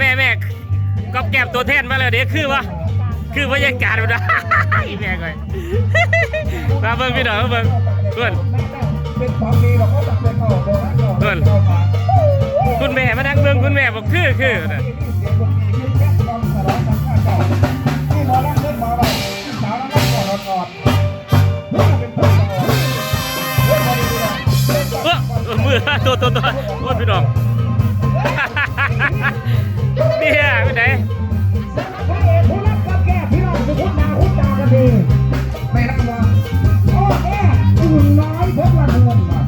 แม่แม่ก็แก็บตัวแทนมาแล้วเดี๋ยวคือวะคือบรรยากาศมันนะแม่ก่อยมาเบิ่งพี่หน้องมาเบิ่งเพื่อนเป็นความดีของเขาตัดเป็นต่อเพื่อนคุณแม่มานั่งเบิ่งคุณแม่บอกคือคือนะเสีย น้อยพบละเงินมา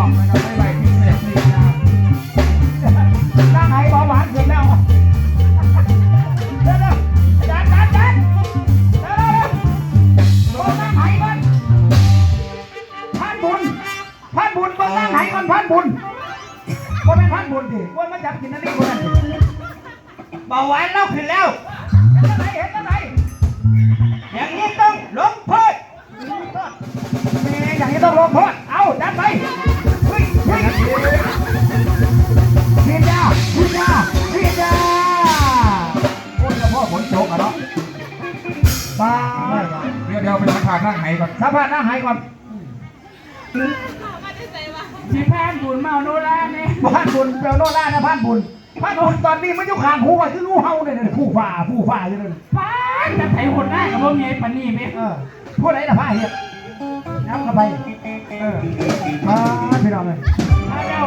จากนี้ตอนนอกนะครับไม่ไหวพิเศษนี่นะนั่งไหเบาหวานขึ้นแล้วเดี๋ยวๆดันดันดันเดี๋ยวๆโดนนั่งไหมันพันบุญพันบุญบนนั่งไหมันพันบุญคนเป็นพันบุญดิคนมาจับกินนั่นนี่คนนั้นดิเบาหวานเล่าขึ้นแล้วเห็นอะไรเห็นอะไรอย่างนี้ต้องลงโทษแม่อย่างนี้ต้องลงโทษเอาดันไป ยเฮ้ยพีดยาพีดยาพีดยาโอ้ยเฉพาะฝนตกอะเนาะบ้าเดี๋ยวเดี๋ยวไปสัมผัสนั่งไหก่อนสัมภาษณ์นั่งหายก่อนที่แพนบุญเมาโนราเนี่ยพานบุญเปลวโน่นล่านะพานบุญพานบุญตอนนี้มันอยู่ข้างหูว่าคืองูเห่าเนี่ยเนี่ยผู้ฝ่าผู้ฝ่าอยู่เลยป้าจะไถหดหน้ากับพวกเมียปันนี่ไหมเออผู้ใดล่ะผ้าเห็ดน้ำเข้าไปเออมาพี่น้องเลย ถ้าเดา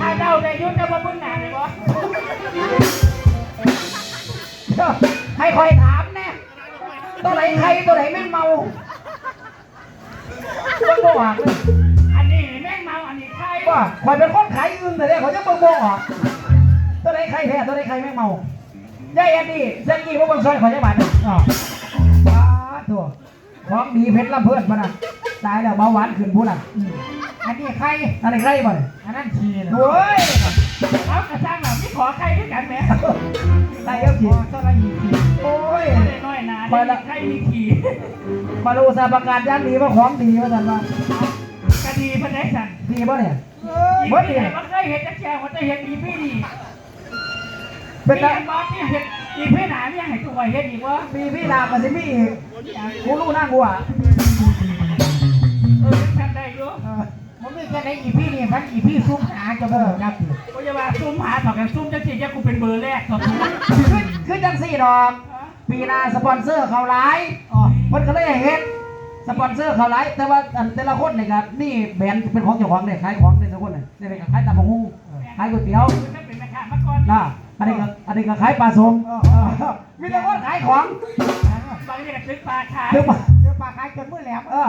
ถ้าเดาได้ยุ่งจะมาเบิ่งหนาเลยวะเดี๋ยวให้คอยถามแน่ตัวไหนใครตัวไหนแม่งเมาต้องบอกเลยอันนี้แม่งเมาอันนี้ใครว่าคอยเป็นคนขายอึ่งแต่เนี่ยเขาจะบิ่งบอกออกตัวไหนใครแท้ตัวไหนใครแม่งเมายายแอนดี้เซ็งกี้พวกมึงซอยขอยจะบาทหนึ่งอ๋อว้าตัว ของดีเพชรลำเพื่อนมันน่ะตายแล้วเบาหวานขึ้นพูดน่ะอืมอันนี้ใครอันไหนใครบ่เนี่ยอันนั้นชีนะโอ้ยเอากระซังอะไม่ขอใครด้วยกันแหมตายเยอะจริงตัวละยี่ขีโอ้ยได้น้อยนาได้ใครมีขี่มาดูสาประกาศยันดีว่าของดีว่าสันว่าคดีพันได้สั่นดีป่ะเนี่ยอีเบิดพี่เนี่ยมันเคยเห็นจักแจงว่าจะเห็นอีพี่ดีเป็นพี่ตาบอสเนี่ยเห็น อีพี่หนาเนี่ยให้ตัวเห็นอีกวะมีพี่ดากับสิมีอีกกูรู้นั่งกูอะเออทำได้อยู่เออผมไม่เคยได้อีพี่นี่พันอีพี่ซุ่มหาจะบอกนักก็จะว่าซุ่มหาถอดกันซุ่มจะเจียกูเป็นเบอร์แรกถอดซุ่มขึ้นขึ้นจังสี่ดอก ปีหนาสปอนเซอร์เขาไลฟ์อ๋อมันก็เลยเห็นสปอนเซอร์เขาไลฟ์แต่ว่าอันแต่ละคนเนี่ยครับนี่แบรนด์เป็นของเจ้าของเนี่ยขายของเนี่ยทุกคนเนี่ยเนี่ยเป็นขายตำบักหุ่งขายก๋วยเตี๋ยวถ้าเป็นแม่ค้ามาก่อนนะ อันนี้ก็อันนี้ก็ขายปลาส้มมีแต่คนขายของบางทีก็ซื้อปลาขายเดี๋ยวมาซื้อปลาขายเกินมื้อแหลมเออ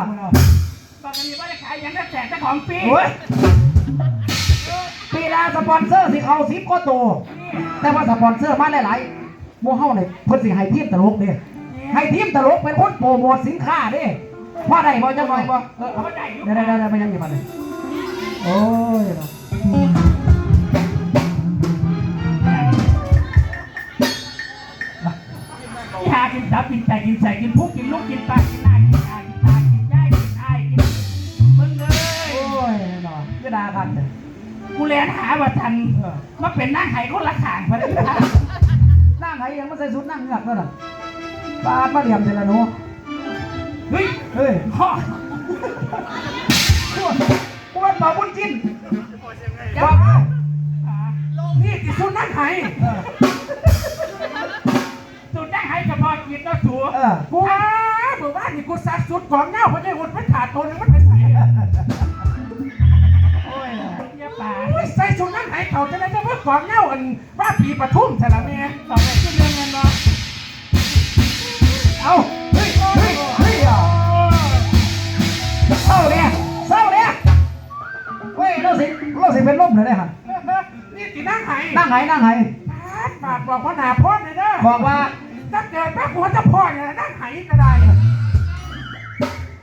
บางทีว่าจะขายยังได้แจกเจ้าของฟรีโอ้ยปีหนาสปอนเซอร์สิเขาสิบก็โตวแต่ว่าสปอนเซอร์มาหลายๆหมู่เฮาเนี่ยเพิ่นสิให้ทีมตลกเด้ให้ทีมตลกเป็นคนโปรโมทสินค้าเด้พอได้บ่จังหน่อยบ่เออเอาเดี๋ยวๆๆๆไปยังอยู่บัดนี้โอ้ยเนาะ กินตับกินใจกินใส่กินพุกกินลูกกินปลากินหน้ากินตากินตากินย่ายกินอ้ายกินมึงเลย โอ้ยเนาะก็ดากันเด้อกูเรียนหาว่าทันมาเป็นนั่งไห้คนละขางพอดีนะนั่งไห้ยังไม่ใส่ชุดนั่งเงือกนั่นน่ะปาดมาเหลี่ยมเสร็จแล้วหนูเฮ้ยเฮ้ยพ่อปวดปวดต่อบุญจินจะว่ามานี่ติดชุดนั่งไห้ เออสุดนั่งไห้กับพ่อกินแล้วสูเออ กูอ้าบอกว่านี่กูซักสุดของเงาเพราะได้หุ่นไม่ขาดตัวนึงมันไปใส่โอ้ยเยี่ยป่าใส่ชุดนั่งไห้เขาจะได้จะเมื่อของเงาอันว่าผีปทุมใช่ละแม่ต่อไปขึ้นเรื่องเงินเนาะเอาเฮ้ยเฮ้ยเฮ้ยอะเศร้าเนี่ยเศร้าเนี่ยเฮ้ยเราสิเราสิเป็นลมเลยเนี่ยค่ะนี่ตีนั่งไห้นั่งไหนนั่งไหนปากบอกว่าหนาพ่อเลยเด้อบอกว่า ถ้าเกิดแม่ผัวจะพ่อเนี่ยนั่งไหก็ได้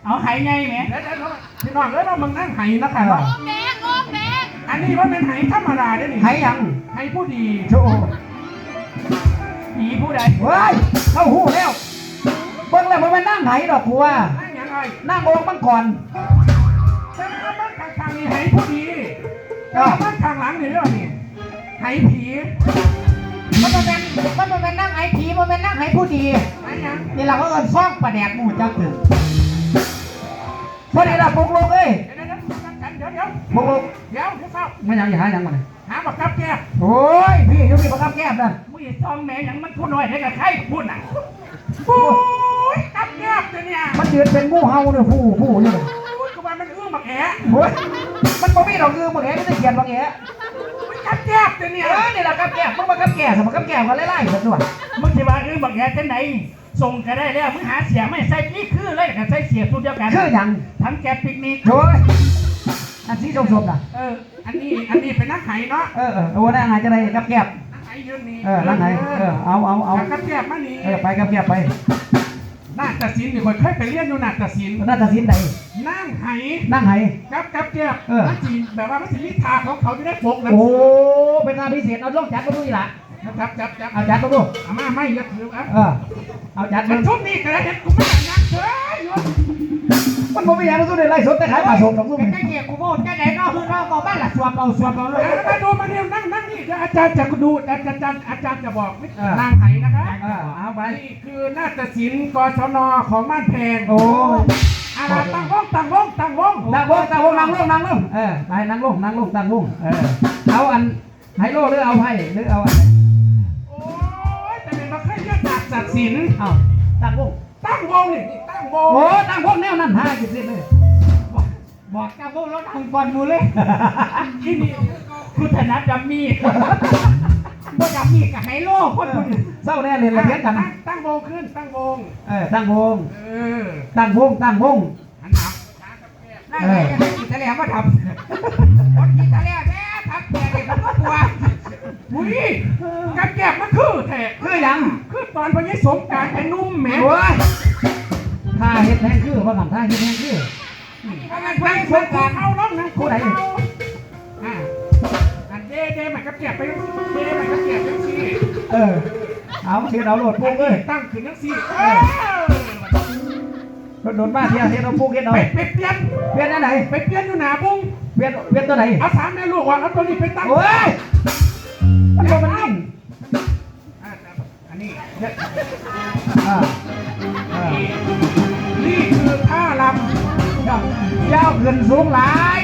เอาไหไงแม่เดี๋ยวเดี๋ยวพี่น้องเอ้ยเรามึงนั่งไห้นะค่ะโอมแดงโอมแดงอันนี้ว่าเป็นไหธรรมดาเด้อนี่ไหยังไหผู้ดีโชว์ผีผู้ใดเฮ้ยเข้าหูแล้วเบิ่งแล้วมันไม่นั่งไหดอกกูว่านั่งยังไงนั่งโองมังก่อนแต่บ้านข้างๆนี่ไหผู้ดีแต่บ้านข้างหลังนี่เรื่องนี่ไหผี มันเป็นมันเป็นนั่งไอ้ผีมันเป็นนั่งไอ้ผู้ดีไห้ยังนี่เราก็เอินฟ้องประแดกหมู่เจ้าถึงพอดีละปุกลูกเอ้ยเดี๋ยวเดี๋ยวเดี๋ยวเดี๋ยวปุกลูกเดี๋ยวเดี๋ยวเฝ้าไม่ยังอย่าหายังมันหาบักกับแก้โอ้ยพี่อยุพี่ประกับแก้มนั่นมุ้ยซองแม่ยังมันพูดหน่อยได้กับใครพูดน่ะโอ้ยกับแก้เนี่ยมันยืนเป็นงูเห่าเนี่ยผู้ผู้อยู่เลยโอ้ยก็ว่ามันอื้อบักแอะโอ้ยมันบ่มีดอกคือมึงเห็นมันจะเขียนบางแง่มัน กับแก้เนี่ยเออนี่แหละกับแก้มมึงมากับแก้มสมกับแก้มกันไล่ๆเถอะด้วยมึงจะว่าอื้อบักแอะจังไหนส่งก็ได้แล้วมึงหาเสียไม่ใส่นี่คือเลยกับใส่เสียสุดเดียวกันคือหยังทั้งแกปิกนิกโอ้ยอันที่ชมๆน่ะเอออันนี้อันนี้เป็นนักไห้เนาะเออเออโอ้นั่งไงจะได้กับแก้มนักไห้ยืนนี่เออนั่งไงเออเอาเอาเอากับแก้มานี่เออไปกับแก้มไป นาฏศิลป์นี่คนเคยไปเรียนอยู่นาฏศิลป์น่าจะสินใดนั่งไห้นั่งไหนกับกับแก้เออ มันจีแบบว่ามันสิลิทาของเขาจะได้ปกนะโอ้ เป็นงานพิเศษเอาลองจัดมาดูอีหละจับจับจับเอาจัดมาดูอามาไม่ยัดถืออะเออเอาจัดมัมันนชุดนี้ก็ได้เห็นกูไม่ได้นักเฉยอยู่มันบ่มีอย่างมันสู้ได้ไล่สดแต่ขายปลาสมดอกสู้เป็นแค่เกียร์กูโบดแค่ไหนก็คือเราบอกบ้านหลักสวมเอาสวมเอาเลย มาดูมาเดียวนั่ง นั่งนี่อาจารย์จะดูอาจารย์อาจารย์อาจารย์จะบอกนางไห้นะคะเออเอาไป นี่คือนาฏศิลป์กศนของบ้านแพงโอ้ย อะไรตั้งวงตั้งวงตั้งวงนั่งลงนั่งลงนั่งลงนั่งลงเออไปนั่งลงนั่งลงนั่งลงเออเอาอันไฮโลหรือเอาไพ่หรือเอาอันโอ้ยแต่เป็นมาแค่เรื่องนาฏศิลป์เอาตั้งวงตั้งวงนี่ตั้งวงโอ้ตั้งวงแนวนั้นห้าสิบสิบเลยบอกตั้งวงแล้วตั้งบอลมูเลยที่นี่ คุณธนัดดัมมี่บ่ดัมมี่กับไฮโลคนคนเศร้าแน่เลยละเพี้ยนกันตั้งวงขึ้นตั้งวง เออตั้งวง เออ ตั้งวงตั้งวงหันหลังนั่งไงจะให้กินทะเลมาทำคนกินทะเลแท้ทักแกเนี่ยมันก็กลัวอุ้ยกับแกมันคือแท้คือหยังคือตอนพญสมการไอ้นุ่มแหม่โอ้ยถ้าเฮ็ดแทงคือว่ากันถ้าเฮ็ดแทงคืออะไรพญสมการเอาล้องนะผู้ใดอ่าอัน เดเดมันกับแกไปเดมันกับแกจังซี่เออ เอาเสียเอาโหลดปุ๊กเลยตั้งขึ้นจังซี่โดนมาเทียเทียเราปุ๊กเฮ็ดเอาไปไปเปลี่ยนเปลี่ยนอันไหนไปเปลี่ยนอยู่หน้าบุ้งเปลี่ยนเปลี่ยนตัวไหนเอาสามแม่ลูกว่าเอาตัวนี้ไปตั้งโอ้ยมันบ่มันนิ่งอันนี้อ่าอ่านี่คือท่าลเจ้าขึ้นสูงหลาย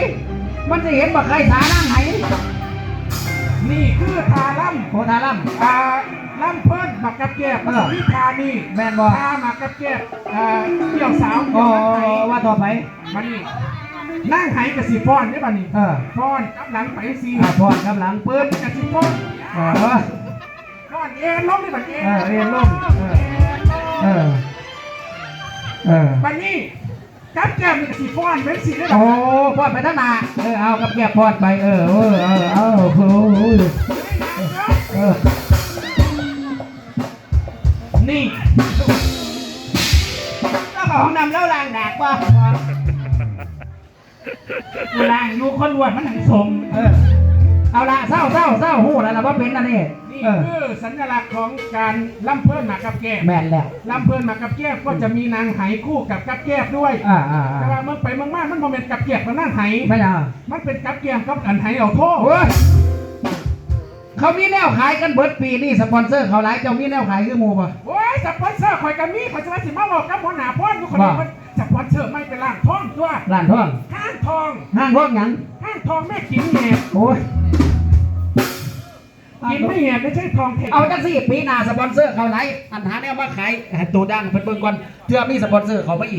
มันจะเห็นบ่ใครสานั่งไหนำ นี่คือท่าลโคทาลัมำอ่าลำเพิ่นหมักกับแก้บเออนี่ท่านี่แม่นบ่ท่าหมักกับแก้บอ่าเกี่ยวสาวโอ้เกี่ยวกับไหว่าต่อไป มานี่นั่งไหกับสีฟ้อนได้ป่ะนี่เออฟ้อนกับหลังไปสีอ่าพอดกำลังปื๊ดกับสีฟ้อนเออ ฟ้อนเอ็นล้มได้ป่ะเอ็นเออเอ็นลงเออ เออ เออป่ะนี่ กับแก้บนี่กับสีฟ้อนเป็นสีได้ป่ะโอ้พอดไปทั้งหนาเออเอากับแกบพอดไปเออเออเออเออโอ้ยเออนี่ก็ของนำแล้วลางดากว่ากูล่างอยู่คนรวยมันหังสมเออ เอาละเศร้าเศร้าเศร้าหูแล้วนะว่าเป็นอันนี้นี่เออคือสัญลักษณ์ของการล่ำเพิ่นหมักกับแก้บแม่นแล้วลำเพลินมากับแก้บก็จะมีนางไหคู่กับกับแก้บด้วยอ่าอ่าแต่ว่าเมื่อไปเมื่อมามันโมเมนกับแก้บกับนางไหไม่เอามันเป็นกับแก้บกับอันไหเอาโทษโอ้ยเขามีแนวขายกันเบิดปีนี่สปอนเซอร์เขาหลายเจ้ามีแนวขายคือหมู่ป่ะ โอ้ยสปอนเซอร์ข่อยกับมีข่อยจะมาสิมาบอกกับหัวหน้าพ่อนทุกคนว่ามันสปอนเซอร์ไม่เป็นล่างทองตัวร้านทองห้างทองห้างพวกหยังห้างทองแม่ขิงแหบโอ้ย กินไม่แหบไม่ใช่ทองเทคเอาจังสิปีหน้าสปอนเซอร์เขาหลายอันหาแนวมาขายให้ตัวดังเพิ่นเบิ่งก่อนเพื่อมีสปอนเซอร์เขามาอีก